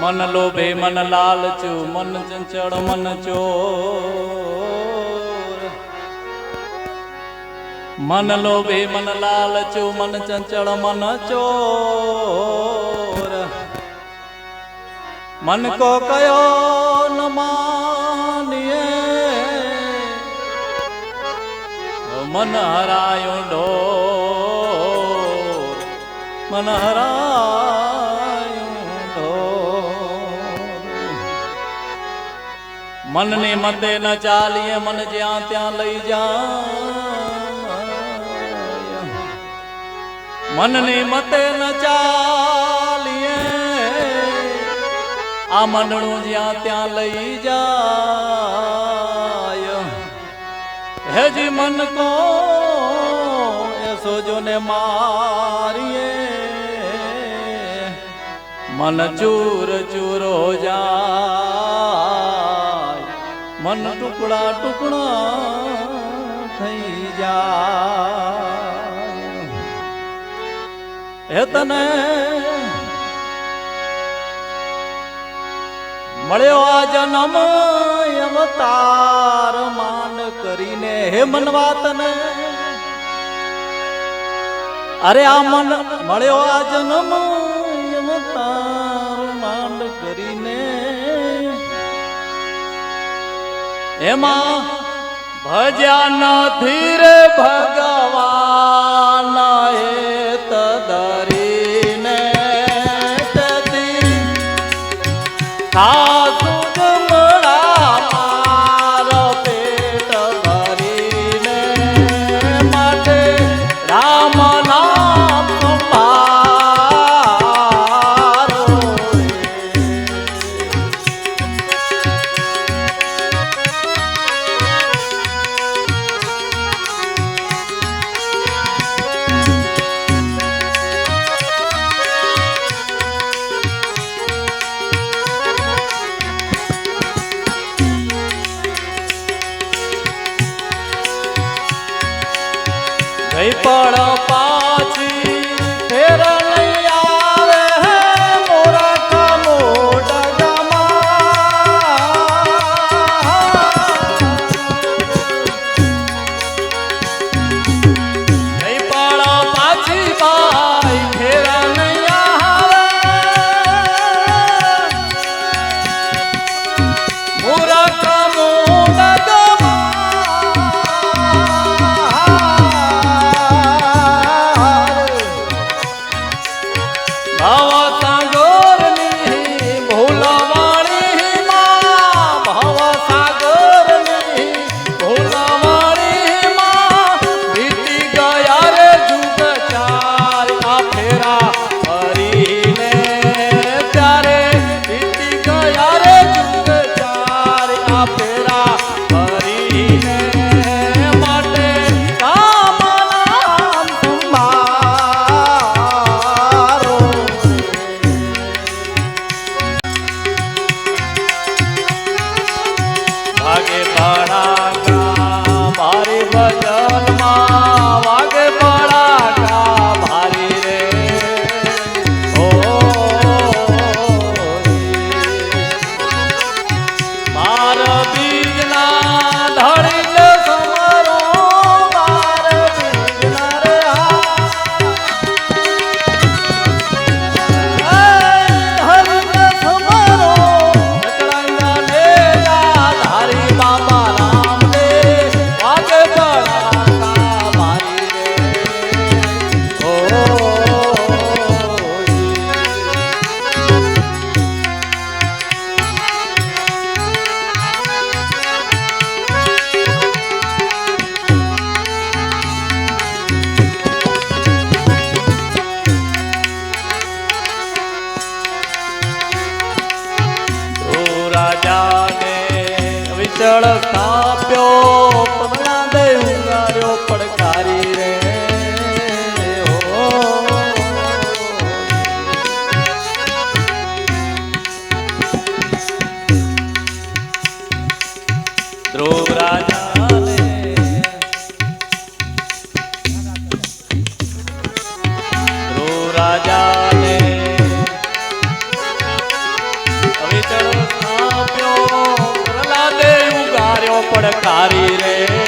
મન લોભે મન લાલચું, મન ચંચળ, મન ચોર. મન લોભે મન લાલચું, મન ચંચળ, મન ચોર. મન કો કયો ન માનીએ? મન હરાયો ઢોર મન હરાયું મનને મતે ન ચાલીએ, મન જ્યાં ત્યાં લઈ જાય. મનને મતે ન ચાલીએ, આ મનનું જ્યાં ત્યાં લઈ જાય. હેજી મન કો સોજો ને મારીએ. મન ચૂર ચૂરો જાય. મન ટુકડા ટુકડા થઈ જા હે તને મળ્યો આ જન્મ અવતાર માન કરીને. હે મનવા તને, અરે આ મન મળ્યો આ જન્મ અવતાર એમાં ભજ્યા નથી રે ભગવાન હે. પડકારી રે.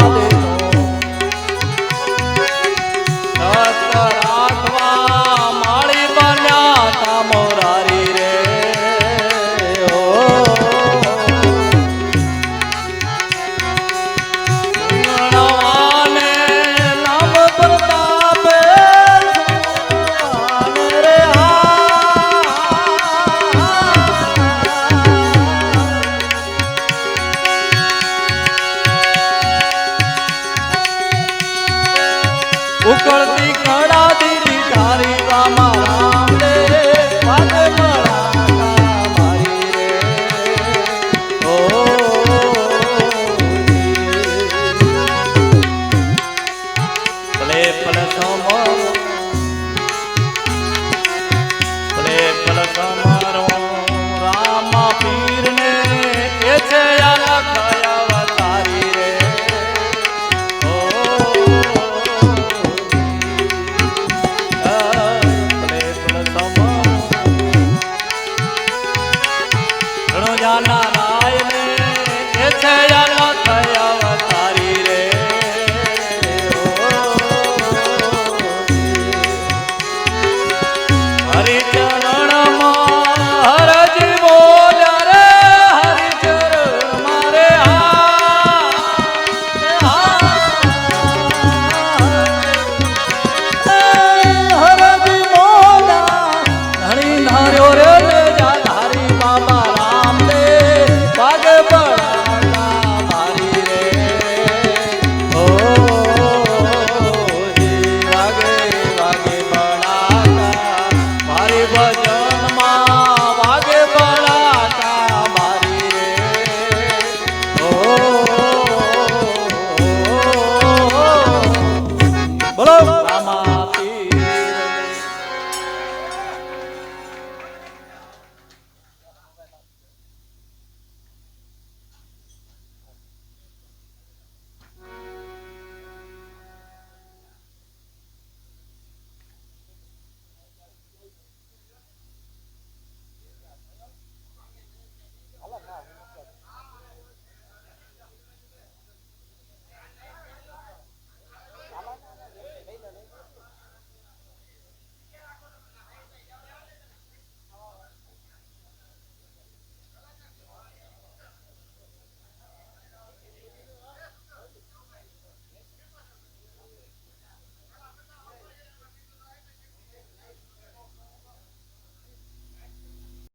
darling.